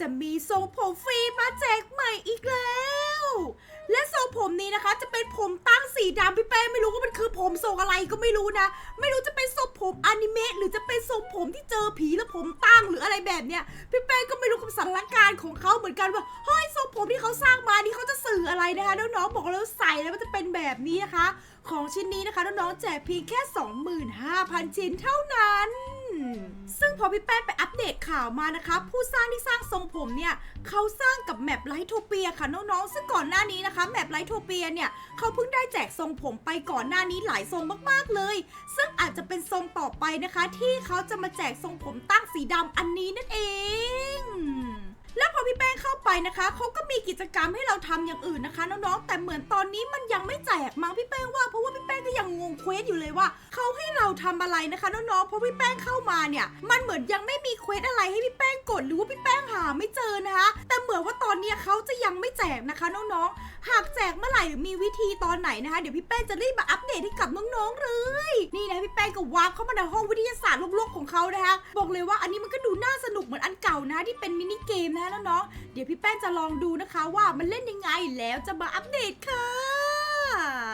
จะมีทรงผมฟรีมาแจกใหม่อีกแล้ว และทรงผมนี้นะคะ จะเป็นผมตั้งสีดำพี่แป้งไม่รู้ว่ามันคือผมทรงอะไรก็ไม่รู้นะ ไม่รู้จะเป็นทรงผมอนิเมะหรือจะเป็นทรงผมที่เจอผีแล้วผมตั้งหรืออะไรแบบเนี้ยพี่แป้งก็ไม่รู้กับสถานการณ์ของเขาเหมือนกันว่าเฮ้ยทรงผมที่เขาสร้างมานี่เขาจะสื่ออะไรนะคะน้องๆบอกแล้วใส่แล้วมันจะเป็นแบบนี้นะคะ ของชิ้นนี้นะคะน้องๆแจกเพียงแค่ 25,000 ชิ้นเท่านั้น ซึ่งพอพี่แป้งไปอัปเดตข่าวมานะคะ ผู้สร้างที่สร้างทรงผมเนี่ยเขาสร้างกับแมปไลท์โทเปียค่ะน้องๆ ซึ่งก่อนหน้านี้นะคะแมปไลท์โทเปียเนี่ยเขาเพิ่งได้แจกทรงผมไปก่อนหน้านี้หลายทรงมากๆเลย ซึ่งอาจจะเป็นทรงต่อไปนะคะ ที่เขาจะมาแจกทรงผมตั้งสีดำอันนี้นั่นเองแล้วพอพี่แป้งเข้าไปนะคะเขาก็มีกิจกรรมให้เราทำอย่างอื่นนะคะน้องๆแต่เหมือนตอนนี้มันยังไม่แจกมั้งพี่ ควสอยู่เลยว่าเขาให้เราทำอะไรนะคะน้องๆ เพราะพี่แป้งเข้ามาเนี่ย มันเหมือนยังไม่มีเควสอะไรให้พี่แป้งกดหรือว่าพี่แป้งหาไม่เจอนะคะ แต่เหมือนว่าตอนนี้เขาจะยังไม่แจกนะคะน้องๆ หากแจกเมื่อไหร่หรือมีวิธีตอนไหนนะคะ เดี๋ยวพี่แป้งจะรีบมาอัปเดตให้กับน้องๆเลย นี่นะพี่แป้งก็วาร์ปเข้ามาในห้องวิทยาศาสตร์โลกๆของเขานะคะบอกเลยว่าอันนี้มันก็ดูน่าสนุกเหมือนอันเก่านะที่เป็นมินิเกมนะน้องๆเดี๋ยวพี่แป้งจะลองดูนะคะว่ามันเล่นยังไงแล้วจะมาอัปเดตค่ะ